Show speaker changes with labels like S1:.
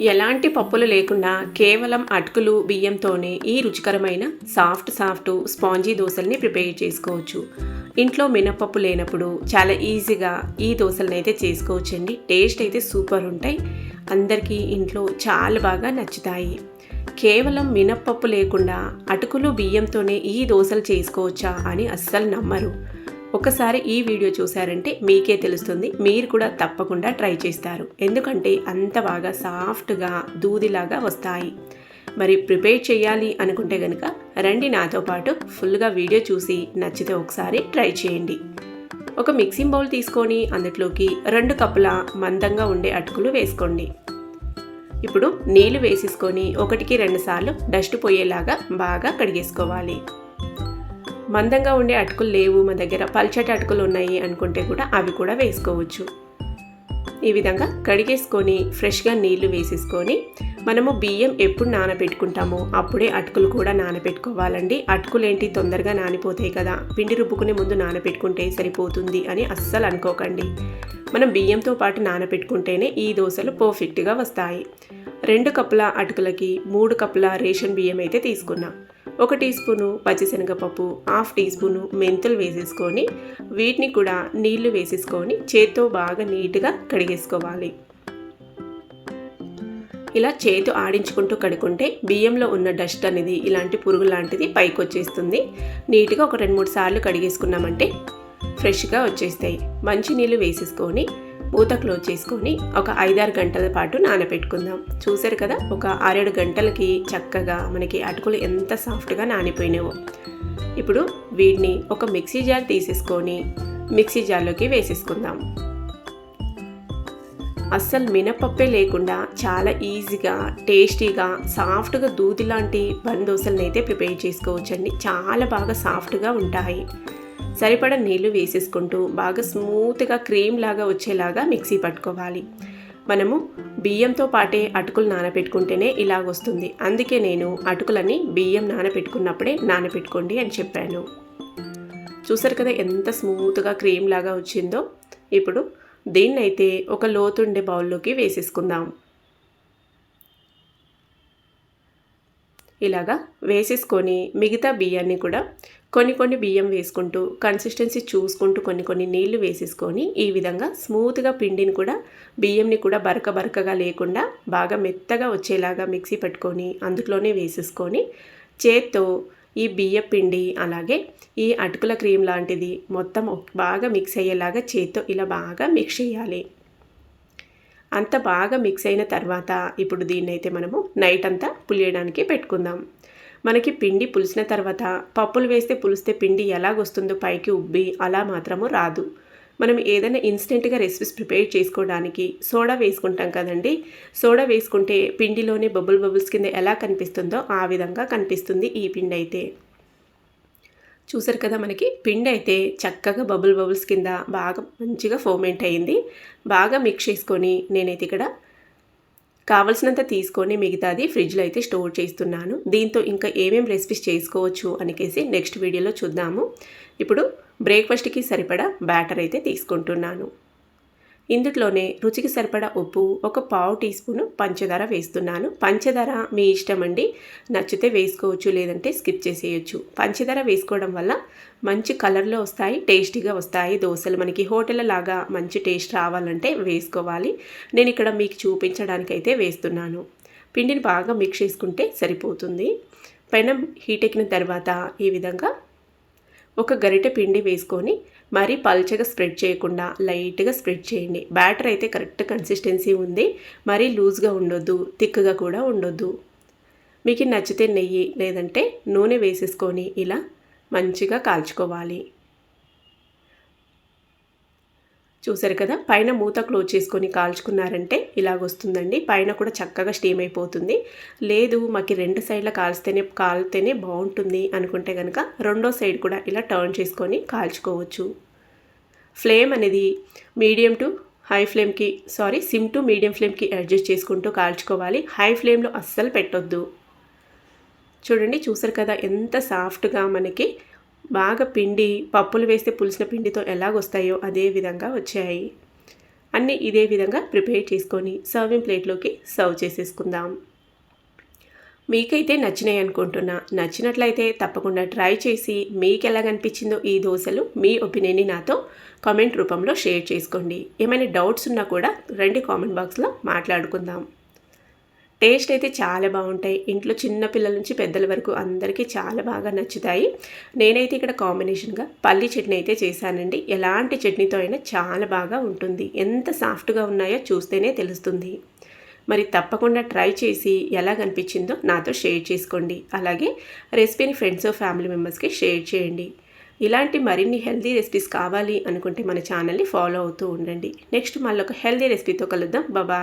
S1: ఎలాంటి పప్పులు లేకుండా కేవలం అటుకులు బియ్యంతోనే ఈ రుచికరమైన సాఫ్ట్ సాఫ్ట్ స్పాంజీ దోశల్ని ప్రిపేర్ చేసుకోవచ్చు. ఇంట్లో మినపప్పు లేనప్పుడు చాలా ఈజీగా ఈ దోశలను అయితే చేసుకోవచ్చండి. టేస్ట్ అయితే సూపర్ ఉంటాయి. అందరికీ ఇంట్లో చాలా బాగా నచ్చుతాయి. కేవలం మినప్పప్పు లేకుండా అటుకులు బియ్యంతోనే ఈ దోశలు చేసుకోవచ్చా అని అస్సలు నమ్మరు. ఒకసారి ఈ వీడియో చూసారంటే మీకే తెలుస్తుంది. మీరు కూడా తప్పకుండా ట్రై చేస్తారు. ఎందుకంటే అంత బాగా సాఫ్ట్గా దూదిలాగా వస్తాయి. మరి ప్రిపేర్ చేయాలి అనుకుంటే కనుక రండి నాతో పాటు ఫుల్గా వీడియో చూసి నచ్చితే ఒకసారి ట్రై చేయండి. ఒక మిక్సింగ్ బౌల్ తీసుకొని అందులోకి రెండు కప్పుల మందంగా ఉండే అటుకులు వేసుకోండి. ఇప్పుడు నీళ్ళు వేసేసుకొని ఒకటికి రెండుసార్లు డస్ట్ పోయేలాగా బాగా కడిగేసుకోవాలి. మందంగా ఉండే అటుకులు లేవు మా దగ్గర పల్చటి అటుకులు ఉన్నాయి అనుకుంటే కూడా అవి కూడా వేసుకోవచ్చు. ఈ విధంగా కడిగేసుకొని ఫ్రెష్గా నీళ్ళు వేసేసుకొని మనము బియ్యం ఎప్పుడు నానబెట్టుకుంటామో అప్పుడే అటుకులు కూడా నానబెట్టుకోవాలండి. అటుకులు ఏంటి తొందరగా నానిపోతాయి కదా. పిండి రుబ్బుకునే ముందు నానబెట్టుకుంటే సరిపోతుంది అని అస్సలు అనుకోకండి. మనం బియ్యంతో పాటు నానబెట్టుకుంటేనే ఈ దోశలు పర్ఫెక్ట్గా వస్తాయి. రెండు కప్పుల అటుకులకి మూడు కప్పుల రేషన్ బియ్యం అయితే తీసుకున్నాం. ఒక టీ స్పూను పచ్చిశనగపప్పు హాఫ్ టీ స్పూను మెంతులు వేసేసుకొని వీటిని కూడా నీళ్ళు వేసేసుకొని చేత్తో బాగా నీట్గా కడిగేసుకోవాలి. ఇలా చేతు ఆడించుకుంటూ కడుకుంటే బియ్యంలో ఉన్న డస్ట్ అనేది ఇలాంటి పురుగు లాంటిది పైకి వచ్చేస్తుంది. నీట్గా ఒక రెండు మూడు సార్లు కడిగేసుకున్నామంటే ఫ్రెష్గా వచ్చేస్తాయి. మంచి నీళ్ళు వేసేసుకొని మూత క్లోజ్ చేసుకొని ఒక ఐదారు గంటల పాటు నానబెట్టుకుందాం. చూసారు కదా? ఒక ఆరేడు గంటలకి చక్కగా మనకి అటుకులు ఎంత సాఫ్ట్గా నానిపోయినావో ఇప్పుడు వీటిని ఒక మిక్సీ జార్ తీసేసుకొని మిక్సీ జార్లోకి వేసేసుకుందాం. అస్సలు మినపప్పే లేకుండా చాలా ఈజీగా టేస్టీగా సాఫ్ట్గా దూది లాంటి బన్ దోశలను అయితే ప్రిపేర్ చేసుకోవచ్చండి. చాలా బాగా సాఫ్ట్గా ఉంటాయి. సరిపడ నీళ్ళు వేసేసుకుంటూ బాగా స్మూత్గా క్రీమ్ లాగా వచ్చేలాగా మిక్సీ పట్టుకోవాలి. మనము బియ్యంతో పాటే అటుకులు నానబెట్టుకుంటేనే ఇలాగ వస్తుంది. అందుకే నేను అటుకులని బియ్యం నానబెట్టుకున్నప్పుడే నానబెట్టుకోండి అని చెప్పాను. చూసారు కదా ఎంత స్మూత్గా క్రీమ్ లాగా వచ్చిందో? ఇప్పుడు దీన్నైతే ఒక లోతుండే బౌల్లోకి వేసేసుకుందాం. ఇలాగా వేసేసుకొని మిగతా బియ్యాన్ని కూడా కొన్ని కొన్ని బియ్యం వేసుకుంటూ కన్సిస్టెన్సీ చూసుకుంటూ కొన్ని కొన్ని నీళ్ళు వేసేసుకొని ఈ విధంగా స్మూత్గా పిండిని కూడా బియ్యంని కూడా బరక బరకగా లేకుండా బాగా మెత్తగా వచ్చేలాగా మిక్సీ పెట్టుకొని అందులోనే వేసేసుకొని చేత్తో ఈ బియ్య పిండి అలాగే ఈ అటుకుల క్రీమ్ లాంటిది మొత్తం బాగా మిక్స్ అయ్యేలాగా చేత్తో ఇలా బాగా మిక్స్ చేయాలి. అంత బాగా మిక్స్ అయిన తర్వాత ఇప్పుడు దీన్ని అయితే మనము నైట్ అంతా పులియడానికి పెట్టుకుందాం. మనకి పిండి పులిసిన తర్వాత పప్పులు వేస్తే పులిస్తే పిండి ఎలాగొస్తుందో పైకి ఉబ్బి అలా మాత్రము రాదు. మనం ఏదైనా ఇన్స్టెంట్గా రెసిపీస్ ప్రిపేర్ చేసుకోవడానికి సోడా వేసుకుంటాం కదండి. సోడా వేసుకుంటే పిండిలోనే బబుల్ బబుల్స్ కింద ఎలా కనిపిస్తుందో ఆ విధంగా కనిపిస్తుంది ఈ పిండి అయితే చూసారు కదా మనకి పిండి అయితే చక్కగా బబుల్ బబుల్స్ కింద బాగా మంచిగా ఫోమెంట్ అయింది. బాగా మిక్స్ చేసుకొని నేనైతే ఇక్కడ కావలసినంత తీసుకొని మిగతాది ఫ్రిడ్జ్లో అయితే స్టోర్ చేస్తున్నాను. దీంతో ఇంకా ఏమేమి రెసిపీస్ చేసుకోవచ్చు అనికేసి నెక్స్ట్ వీడియోలో చూద్దాము. ఇప్పుడు బ్రేక్ఫాస్ట్కి సరిపడా బ్యాటర్ అయితే తీసుకుంటున్నాను. ఇందులోనే రుచికి సరిపడా ఉప్పు ఒక పావు టీ స్పూన్ పంచదార వేస్తున్నాను. పంచదార మీ ఇష్టం అండి. నచ్చితే వేసుకోవచ్చు లేదంటే స్కిప్ చేసేయచ్చు. పంచదార వేసుకోవడం వల్ల మంచి కలర్లో వస్తాయి టేస్టీగా వస్తాయి. దోశలు మనకి హోటల్ లాగా మంచి టేస్ట్ రావాలంటే వేసుకోవాలి. నేను ఇక్కడ మీకు చూపించడానికైతే వేస్తున్నాను. పిండిని బాగా మిక్స్ చేసుకుంటే సరిపోతుంది. పైన హీట్ ఎక్కిన తర్వాత ఈ విధంగా ఒక గరిటె పిండి వేసుకొని మరీ పల్చగా స్ప్రెడ్ చేయకుండా లైట్గా స్ప్రెడ్ చేయండి. బ్యాటర్ అయితే కరెక్ట్ కన్సిస్టెన్సీ ఉంది. మరీ లూజ్గా ఉండొద్దు థిక్గా కూడా ఉండొద్దు. మీకు నచ్చితే నెయ్యి లేదంటే నూనె వేసేసుకొని ఇలా మంచిగా కాల్చుకోవాలి. చూసారు కదా? పైన మూత క్లోజ్ చేసుకొని కాల్చుకున్నారంటే ఇలాగొస్తుందండి. పైన కూడా చక్కగా స్టీమ్ అయిపోతుంది. లేదు మాకు రెండు సైడ్ల కాల్స్తేనే కాలితేనే బాగుంటుంది అనుకుంటే కనుక రెండో సైడ్ కూడా ఇలా టర్న్ చేసుకొని కాల్చుకోవచ్చు. ఫ్లేమ్ అనేది మీడియం టు హై ఫ్లేమ్కి సారీ సిమ్ టు మీడియం ఫ్లేమ్కి అడ్జస్ట్ చేసుకుంటూ కాల్చుకోవాలి. హై ఫ్లేమ్లో అస్సలు పెట్టొద్దు. చూడండి చూసారు కదా? ఎంత సాఫ్ట్గా మనకి బాగా పిండి పప్పులు వేస్తే పులిసిన పిండితో ఎలాగొస్తాయో అదే విధంగా వచ్చాయి. అన్నీ ఇదే విధంగా ప్రిపేర్ చేసుకొని సర్వింగ్ ప్లేట్లోకి సర్వ్ చేసేసుకుందాం. మీకైతే నచ్చినాయి అనుకుంటున్నా. నచ్చినట్లయితే తప్పకుండా ట్రై చేసి మీకు ఎలా కనిపించిందో ఈ దోశలు మీ ఒపీనియన్ని నాతో కామెంట్ రూపంలో షేర్ చేసుకోండి. ఏమైనా డౌట్స్ ఉన్నా కూడా రండి కామెంట్ బాక్స్లో మాట్లాడుకుందాం. టేస్ట్ అయితే చాలా బాగుంటాయి. ఇంట్లో చిన్న పిల్లల నుంచి పెద్దల వరకు అందరికీ చాలా బాగా నచ్చుతాయి. నేనైతే ఇక్కడ కాంబినేషన్గా పల్లి చట్నీ అయితే చేశానండి. ఎలాంటి చట్నీతో అయినా చాలా బాగా ఉంటుంది. ఎంత సాఫ్ట్గా ఉన్నాయో చూస్తేనే తెలుస్తుంది. మరి తప్పకుండా ట్రై చేసి ఎలా కనిపించిందో నాతో షేర్ చేసుకోండి. అలాగే రెసిపీని ఫ్రెండ్స్ ఫ్యామిలీ మెంబర్స్కి షేర్ చేయండి. ఇలాంటి మరిన్ని హెల్తీ రెసిపీస్ కావాలి అనుకుంటే మన ఛానల్ని ఫాలో అవుతూ ఉండండి. నెక్స్ట్ మళ్ళీ ఒక హెల్తీ రెసిపీతో కలుద్దాం. బాబాయ్